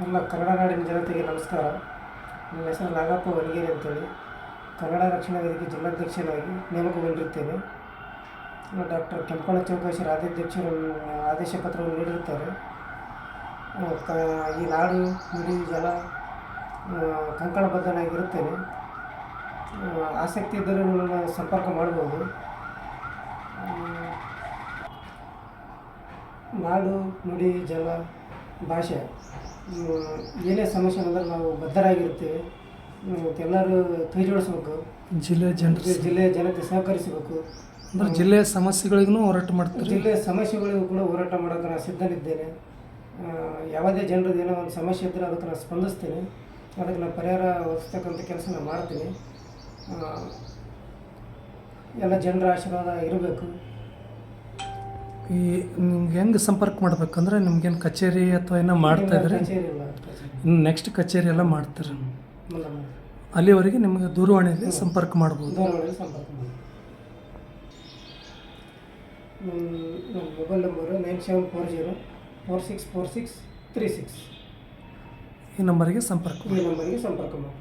ಎಲ್ಲ ಕನ್ನಡ ನಾಡಿನ ಜನತೆಗೆ ನಮಸ್ಕಾರ. ನನ್ನ ಹೆಸರು ನಾಗಪ್ಪ ವರಿಗೇರಿ ಅಂತೇಳಿ. ಕನ್ನಡ ರಕ್ಷಣಾ ವೇದಿಕೆ ಜಿಲ್ಲಾಧ್ಯಕ್ಷನಾಗಿ ನೇಮಕಗೊಂಡಿರುತ್ತೇನೆ. ಡಾಕ್ಟರ್ ಕೆಂಪಣ್ಣ ಚೌಕಾಶಿ ರಾಜ್ಯಾಧ್ಯಕ್ಷರು ಆದೇಶ ಪತ್ರವನ್ನು ನೀಡಿರುತ್ತಾರೆ. ಕ ಈ ನಾಡು ನುಡಿ ಜಲ ಕಂಕಣಬದ್ಧನಾಗಿರುತ್ತೇನೆ. ಆಸಕ್ತಿ ಇದ್ದರೆ ನನ್ನ ಸಂಪರ್ಕ ಮಾಡ್ಬೋದು ಆ, ನಾಡು ನುಡಿ ಜಲ ಭಾಷೆ. ಏನೇ ಸಮಸ್ಯೆ ಬಂದರೆ ನಾವು ಬದ್ಧರಾಗಿರ್ತೇವೆ ಮತ್ತು ಎಲ್ಲರೂ ಕೈ ಜೋಡಿಸ್ಬೇಕು. ಜಿಲ್ಲೆ ಜನರು ಜಿಲ್ಲೆಯ ಜನತೆ ಸಹಕರಿಸಬೇಕು. ಅಂದ್ರೆ ಜಿಲ್ಲೆಯ ಸಮಸ್ಯೆಗಳಿಗೂ ಹೋರಾಟ ಮಾಡ್ತಾರೆ? ಜಿಲ್ಲೆಯ ಸಮಸ್ಯೆಗಳಿಗೂ ಕೂಡ ಹೋರಾಟ ಮಾಡೋಕೆ ನಾನು ಸಿದ್ಧನಿದ್ದೇನೆ. ಯಾವುದೇ ಜನರದ್ದು ಏನೋ ಒಂದು ಸಮಸ್ಯೆ ಇದ್ದರೆ ಅದಕ್ಕೆ ನಾನು ಸ್ಪಂದಿಸ್ತೇನೆ. ಅದಕ್ಕೆ ನಾನು ಪರಿಹಾರ ಒದಗಿಸ್ತಕ್ಕಂಥ ಕೆಲಸ ನಾನು ಮಾಡ್ತೀನಿ. ಎಲ್ಲ ಜನರ ಆಶೀರ್ವಾದ ಇರಬೇಕು. ಈ ನಿಮ್ಗೆ ಹೆಂಗೆ ಸಂಪರ್ಕ ಮಾಡ್ಬೇಕಂದ್ರೆ ನಿಮ್ಗೇನು ಕಚೇರಿ ಅಥವಾ ಏನೋ ಮಾಡ್ತಾ ಇದ್ರೆ? ನೆಕ್ಸ್ಟ್ ಕಚೇರಿ. ಎಲ್ಲ ಮಾಡ್ತಾರೆ. ಅಲ್ಲಿವರೆಗೆ ನಿಮಗೆ ದೂರವಾಣಿಯಲ್ಲಿ ಸಂಪರ್ಕ ಮಾಡ್ಬೋದು. ನನ್ನ mobile number nine seven four zero four six four six three six ಈ ನಂಬರಿಗೆ ಸಂಪರ್ಕ ಮಾಡಿ ಈ ನಂಬರಿಗೆ ಸಂಪರ್ಕ ಮಾಡಿ